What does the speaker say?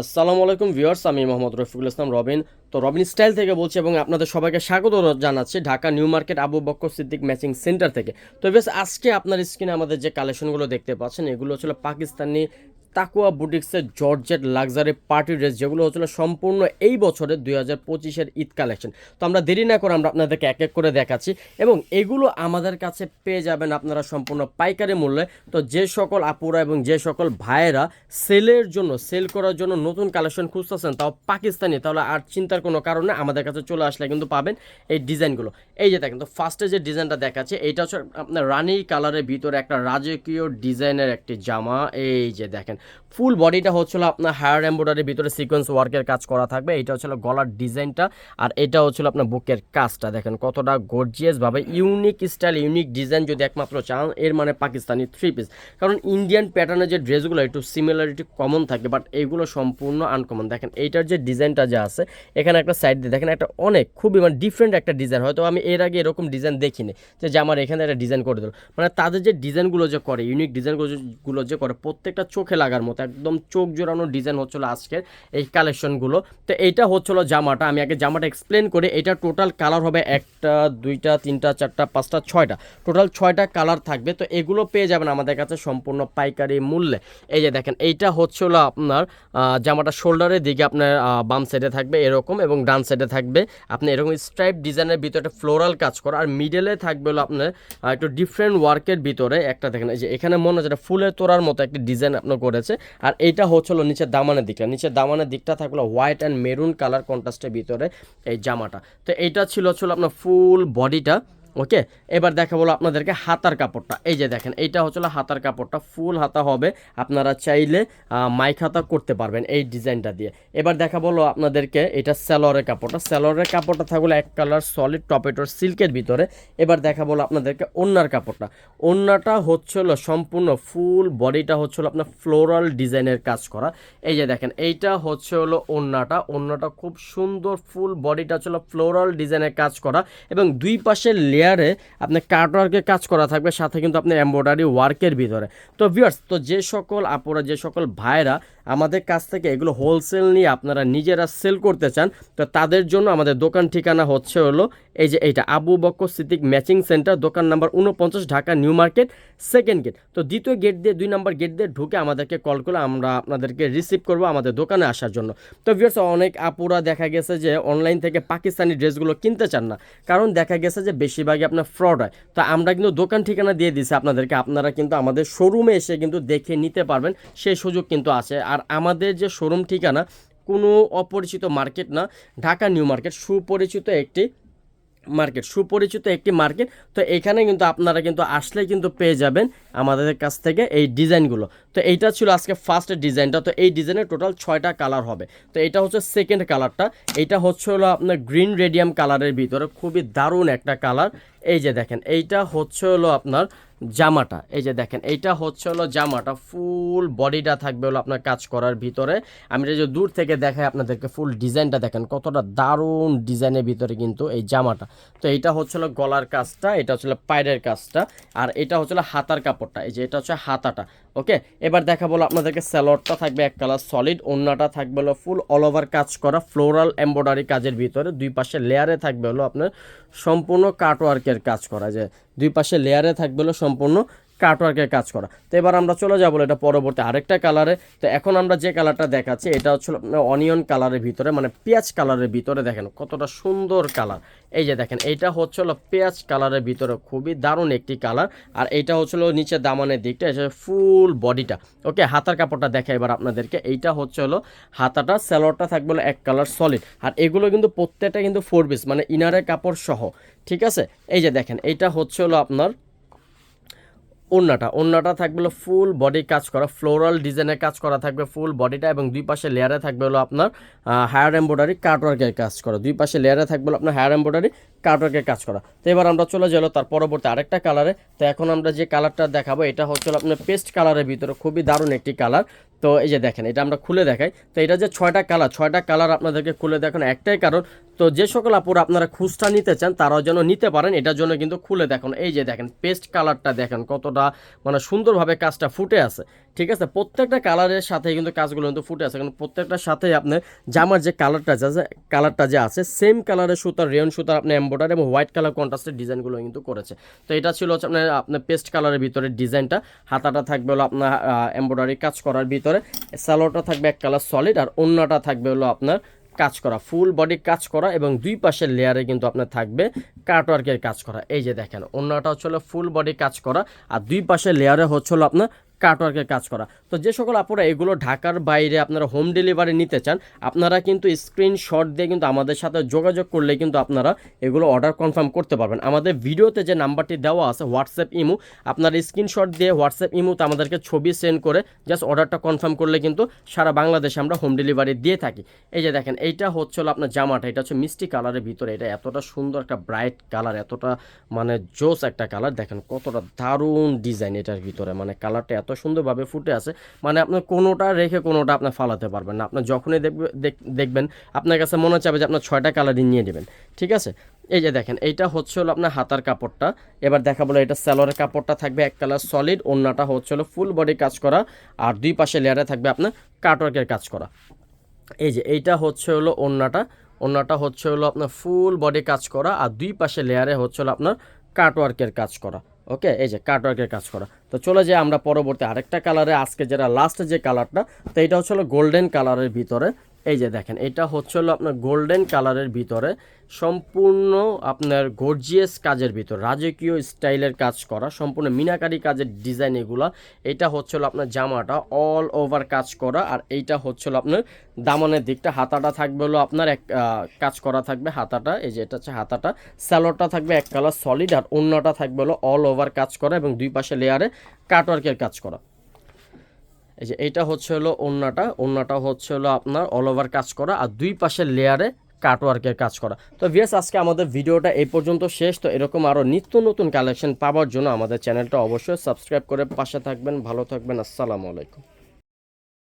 আসসালামু আলাইকুম ভিউয়ার্স, আমি মোহাম্মদ রফিকুল ইসলাম রবিন। তো রবিন স্টাইল থেকে বলছি এবং আপনাদের সবাইকে স্বাগত জানাচ্ছি Dhaka New Market Abu Bakkar Siddique matching centre থেকে। তো বেশ আজকে আপনার স্ক্রিনে আমাদের যে কালেকশনগুলো দেখতে পাচ্ছেন, এগুলো ছিল পাকিস্তানি তাকুয়া বুটিক্সের জর্জেট লাক্সারি পার্টি ড্রেস, যেগুলো হচ্ছিল সম্পূর্ণ এই বছরের দুই হাজার পঁচিশের ঈদ কালেকশন। তো আমরা দেরি না করে আমরা আপনাদেরকে এক এক করে দেখাচ্ছি এবং এগুলো আমাদের কাছে পেয়ে যাবেন আপনারা সম্পূর্ণ পাইকারি মূল্যে। তো যে সকল আপুরা এবং যে সকল ভাইয়েরা সেলের জন্য, সেল করার জন্য নতুন কালেকশন খুঁজতেছেন, তাও পাকিস্তানি, তাহলে আর চিন্তার কোনো কারণে আমাদের কাছে চলে আসলে কিন্তু পাবেন এই ডিজাইনগুলো। এই যে দেখেন, তো ফার্স্টে যে ডিজাইনটা দেখাচ্ছে, এইটা হচ্ছে আপনার রানি কালারের ভিতরে একটা রাজকীয় ডিজাইনের একটি জামা, এই যে দেখেন ফুল বডিটা হচ্ছিল আপনার হায়ার এম্ব্রয়ডারির ভিতরে সিকোয়েন্স ওয়ার্কের কাজ করা থাকবে। এটা হচ্ছিল গলার ডিজাইনটা আর এটা হচ্ছিল আপনার বুকের কাজটা। দেখেন কতটা গর্জিয়াসভাবে ইউনিক স্টাইল ইউনিক ডিজাইন যদি একমাত্র চান, এর মানে পাকিস্তানি থ্রি পিস কারণ ইন্ডিয়ান প্যাটার্নের যে ড্রেসগুলো, একটু সিমিলারিটি কমন থাকে বাট এইগুলো সম্পূর্ণ আনকমন দেখেন এইটার যে ডিজাইনটা যে আছে, এখানে একটা সাইড দিয়ে, দেখেন একটা অনেক খুবই মানে ডিফারেন্ট একটা ডিজাইন হয়তো আমি এর আগে এরকম ডিজাইন দেখিনি, যে আমার এখানে একটা ডিজাইন করে দিল। মানে তাদের যে ডিজাইনগুলো যে করে ইউনিক ডিজাইনগুলো যে করে, প্রত্যেকটা চোখে লাগার মতো, একদম চোখ জোড়ানো ডিজাইন হচ্ছিল আজকের এই কালেকশনগুলো তো এইটা হচ্ছিল জামাটা, আমি আগে জামাটা এক্সপ্লেন করে, এটা টোটাল কালার হবে একটা, দুইটা, তিনটা, চারটা, পাঁচটা, ছয়টা। টোটাল ছয়টা কালার থাকবে, তো এগুলো পেয়ে যাবেন আমাদের কাছে সম্পূর্ণ পাইকারি মূল্যে। এই যে দেখেন, এইটা হচ্ছিল আপনার জামাটা শোল্ডারের দিকে আপনার বাম সাইডে থাকবে এরকম এবং ডান সাইডে থাকবে। আপনি এরকম স্ট্রাইপ ডিজাইনের ভিতরে একটা ফ্লোরাল কাজ করা, আর মিডলে থাকবে হলো আপনার একটু ডিফারেন্ট ওয়ার্কের ভিতরে একটা দেখেন, এই যে এখানে মনে হচ্ছে ফুলের তোড়ার মতো একটি ডিজাইন আপনার করেছে আর এইটা হচ্ছিল নিচের দামানের দিকটা। নিচের দামানের দিকটা থাকল হোয়াইট অ্যান্ড মেরুন কালার কন্ট্রাস্টের ভিতরে এই জামাটা। তো এইটা ছিল হচ্ছিল আপনার ফুল বডিটা ওকে? এবার দেখা বলো আপনাদেরকে হাতার কাপড়টা। এই যে দেখেন, এইটা হচ্ছিল হাতার কাপড়টা। ফুল হাতা হবে। আপনারা চাইলে মাইক হাতা করতে পারবেন এই ডিজাইনটা দিয়ে। এবার দেখা বলো আপনাদেরকে এটা স্যালোয়ারের কাপড়টা। স্যালোয়ারের কাপড়টা থাকল এক কালার সলিড টপেটোর সিল্কের ভিতরে। এবার দেখা বলো আপনাদেরকে ওন্নার কাপড়টা। ওন্নাটা হচ্ছিল সম্পূর্ণ ফুল বডিটা হচ্ছিল আপনার ফ্লোরাল ডিজাইনের কাজ করা। এই যে দেখেন, এইটা হচ্ছে হলো ওন্নাটা। ওন্নাটা খুব সুন্দর ফুল বডিটা হচ্ছিল ফ্লোরাল ডিজাইনের কাজ করা। এবং দুই পাশের লেয়ারে আপনার কাটওয়ার্কের কাজ করা থাকবে, সাথে কিন্তু আপনার এমব্রয়ডারি ওয়ার্কের ভিতরে। তো ভিউয়ার্স তো যে সকল আপনারা যে সকল ভাইরা আমাদের কাছ থেকে এগুলো হোলসেল নিয়ে আপনারা নিজেরা সেল করতে চান, তো তাদের জন্য আমাদের দোকান ঠিকানা হচ্ছে হলো এই যে এইটা, আবু বক্কর সিদ্দিক ম্যাচিং সেন্টার, দোকান নাম্বার উনপঞ্চাশ Dhaka New Market second gate তো দ্বিতীয় গেট দিয়ে, দুই নাম্বার গেট দিয়ে ঢুকে আমাদেরকে কল করে আমরা আপনাদেরকে রিসিভ করব আমাদের দোকানে আসার জন্য। তো ভিউয়ার্স অনেক আপুরা দেখা গেছে যে অনলাইন থেকে পাকিস্তানি ড্রেসগুলো কিনতে চান না, কারণ দেখা গেছে যে বেশিরভাগই আপনার ফ্রড হয়। তো আমরা কিন্তু দোকান ঠিকানা দিয়ে দিছি আপনাদেরকে, আপনারা কিন্তু আমাদের শোরুমে এসে কিন্তু দেখে নিতে পারবেন, সেই সুযোগ কিন্তু আছে। আর আমাদের যে শোরুম ঠিকানা, কোনো অপরিচিত মার্কেট না, ঢাকা নিউ মার্কেট সুপরিচিত একটি মার্কেট সুপরিচিত একটি মার্কেট তো এখানে কিন্তু আপনারা কিন্তু আসলে কিন্তু পেয়ে যাবেন আমাদের কাছ থেকে এই ডিজাইনগুলো। তো এইটা ছিল আজকে ফার্স্ট ডিজাইনটা। তো এই ডিজাইনের টোটাল ছয়টা কালার হবে। তো এটা হচ্ছে সেকেন্ড কালারটা এইটা হচ্ছে হলো আপনার গ্রিন রেডিয়াম কালারের ভিতরে। খুবই দারুণ একটা কালার এই যে দেখেন, এইটা হচ্ছে হলো আপনার জামাটা, এই যে দেখেন, এইটা হচ্ছে হলো জামাটা ফুল বডিটা থাকবে হলো আপনার কাজ করার ভিতরে। আমি এটা যে দূর থেকে দেখাই আপনাদেরকে ফুল ডিজাইনটা দেখেন, কতটা দারুণ ডিজাইনের ভিতরে কিন্তু এই জামাটা। তো এইটা হচ্ছে হলো গলার কাজটা, এটা হচ্ছে পায়ের কাজটা, আর এটা হচ্ছে হাতার কাপড়টা, এই যে এটা হচ্ছে হাতাটা। ওকে এবার দেখা বলো আপনাদেরকে স্যালোয়ারটা থাকবে এক কালার সলিড ওন্নাটা থাকবে হলো ফুল অল ওভার কাজ করা ফ্লোরাল এম্ব্রয়ডারি কাজের ভিতরে। দুই পাশে লেয়ারে থাকবে হলো আপনার সম্পূর্ণ কাটওয়ার্কের কাজ করা। যায় দুই পাশে লেয়ারে থাকবে হলো সম্পূর্ণ কাটওয়ার্কের কাজ করা। তো এবার আমরা চলে যাব এটা পরবর্তী আরেকটা কালারে তো এখন আমরা যে কালারটা দেখাচ্ছি, এটা হচ্ছে অনিয়ন কালারের ভিতরে মানে পেঁয়াজ কালারের ভিতরে দেখেন কতটা সুন্দর কালার এই যে দেখেন, এইটা হচ্ছে হলো পেঁয়াজ কালারের ভিতরে, খুবই দারুণ একটি কালার আর এইটা হচ্ছে হলো নিচে দামানের দিকটা, এটা ফুল বডিটা ওকে, হাতার কাপড়টা দেখা এবার আপনাদেরকে। এইটা হচ্ছে হলো হাতাটা স্যালোয়ারটা থাকবে হলো এক কালার সলিড আর এগুলো কিন্তু প্রত্যেকটা কিন্তু ফোর পিস মানে ইনারের কাপড় সহ, ঠিক আছে? এই যে দেখেন, এইটা হচ্ছে হলো আপনার ওন্নাটা ওন্নাটা থাকবে হলো ফুল বডি কাজ করা। ফ্লোরাল ডিজাইনের কাজ করা থাকবে ফুল বডিটা এবং দুই পাশে লেয়ারে থাকবে হলো আপনার হায়ার এম্ব্রয়ডারি কাটওয়ার্কের কাজ করা। দুই পাশে লেয়ারে থাকবে হলো আপনার হায়ার এম্ব্রয়ডারি কাটওয়ার্কের কাজ করা। তো এবার আমরা চলে গেলো তার পরবর্তী আরেকটা কালারে তো এখন আমরা যে কালারটা দেখাবো, এটা হচ্ছে আপনার পেস্ট কালারের ভিতরে। খুবই দারুণ একটি কালার তো এই যে দেখেন, এটা আমরা খুলে দেখাই। তো এটা যে ছয়টা কালার ছয়টা কালার আপনাদেরকে খুলে দেখানো। একটাই কারণ তো যে সকল আপুরা আপনারা খুচরা নিতে চান, তারাও যেন নিতে পারেন। এটার জন্য কিন্তু খুলে দেখুন। এই যে দেখেন পেস্ট কালারটা দেখেন, কতটা মানে সুন্দরভাবে কাজটা ফুটে আছে। ঠিক আছে? প্রত্যেকটা কালারের সাথে কিন্তু কাজগুলো কিন্তু ফুটে আছে। কারণ প্রত্যেকটার সাথে আপনার জামার যে কালারটা আছে কালারটা যে আছে সেম কালারের সুতার রেয়ন সুতার আপনি এম্বয়ডারি এবং হোয়াইট কালার কন্ট্রাস্টের ডিজাইনগুলো কিন্তু করেছে। তো এটা ছিল হচ্ছে আপনার আপনার পেস্ট কালারের ভিতরে ডিজাইনটা হাতাটা থাকবে হলো আপনার এম্বয়ডারি কাজ করার ভিতরে। স্যালোটা থাকবে এক কালার সলিড আর অন্যটা থাকবে হলো আপনার কাজ করা ফুল বডি কাজ করা এবং দুই পাশের লেয়ারে কিন্তু আপনার থাকবে কাটওয়ার্কের কাজ করা। এই যে দেখেন, অন্যটা হচ্ছে ফুল বডি কাজ করা আর দুই পাশের লেয়ারে হচ্ছে আপনার কাটওয়ার্কের কাজ করা। তো যে সকল আপুরা এগুলো ঢাকার বাইরে আপনারা হোম ডেলিভারি নিতে চান, আপনারা কিন্তু স্ক্রিনশট দিয়ে কিন্তু আমাদের সাথে যোগাযোগ করলে কিন্তু আপনারা এগুলো অর্ডার কনফার্ম করতে পারবেন। আমাদের ভিডিওতে যে নাম্বারটি দেওয়া আছে হোয়াটসঅ্যাপ ইমো, আপনারা স্ক্রিনশট দিয়ে হোয়াটসঅ্যাপ ইমোতে আমাদেরকে ছবি সেন্ড করে জাস্ট অর্ডারটা কনফার্ম করলে কিন্তু সারা বাংলাদেশে আমরা হোম ডেলিভারি দিয়ে থাকি। এই যে দেখেন, এইটা হচ্ছে হলো আপনার জামাটা, এটা হচ্ছে মিষ্টি কালারের ভিতরে, এটা এতটা সুন্দর একটা ব্রাইট কালার এতটা মানে জোস একটা কালার দেখেন কতটা দারুণ ডিজাইন এটার ভিতরে মানে কালারটা এত সুন্দরভাবে ফুটে আছে। মানে আপনার কোনোটা রেখে কোনোটা আপনার ফালাতে পারবেন না। আপনার যখনই দেখবে, দেখ- দেখবেন, আপনার কাছে মনে চাবে যে আপনার ছয়টা কালারই নিয়ে নেবেন। ঠিক আছে? এই যে দেখেন, এইটা হচ্ছে হলো আপনার হাতার কাপড়টা। এবার দেখা বলো এটা স্যালোয়ারের কাপড়টা থাকবে এক কালার সলিড অন্যটা হচ্ছে হলো ফুল বডি কাজ করা, আর দুই পাশে লেয়ারে থাকবে আপনার কাটওয়ার্কের কাজ করা। এই যে এইটা হচ্ছে হলো ওন্নাটা ওন্নাটা হচ্ছে হলো আপনার ফুল বডি কাজ করা, আর দুই পাশে লেয়ারে হচ্ছে হলো আপনার কাটওয়ার্কের কাজ করা। ওকে, এই যে কাটওয়ার্কের কাজ করা। তো চলে যাই আমরা পরবর্তী আরেকটা কালারে আজকে যেটা লাস্ট যে কালারটা তো এটা হচ্ছে গোল্ডেন কালারের ভিতরে এই যে দেখেন, এটা হচ্ছে হলো আপনার গোল্ডেন কালারের ভিতরে সম্পূর্ণ আপনার গর্জিয়াস কাজের ভিতর, রাজকীয় স্টাইলের কাজ করা, সম্পূর্ণ মিনাকারি কাজের ডিজাইন এগুলা। এটা হচ্ছে হলো আপনার জামাটা অল ওভার কাজ করা, আর এইটা হচ্ছে হলো আপনার দামনের দিকটা, হাতাটা থাকবে হলো আপনার এক কাজ করা থাকবে হাতাটা, এই যে এটা হচ্ছে হাতাটা। স্যালোডটা থাকবে এক কালার সলিড আর অন্যটা থাকবে হলো অল ওভার কাজ করা এবং দুই পাশে লেয়ারে কাটওয়ার্কের কাজ করা। এই যে এটা হচ্ছে হলো ওন্নাটা ওন্নাটা হচ্ছে হলো আপনার অল ওভার কাজ করা আর দুই পাশের লেয়ারে কাটওয়ার্কের কাজ করা। তো ভিএস আজকে আমাদের ভিডিওটা এই পর্যন্ত শেষ। তো এরকম আরও নিত্য নতুন কালেকশন পাওয়ার জন্য আমাদের চ্যানেলটা অবশ্যই সাবস্ক্রাইব করে পাশে থাকবেন। ভালো থাকবেন। আসসালামু আলাইকুম।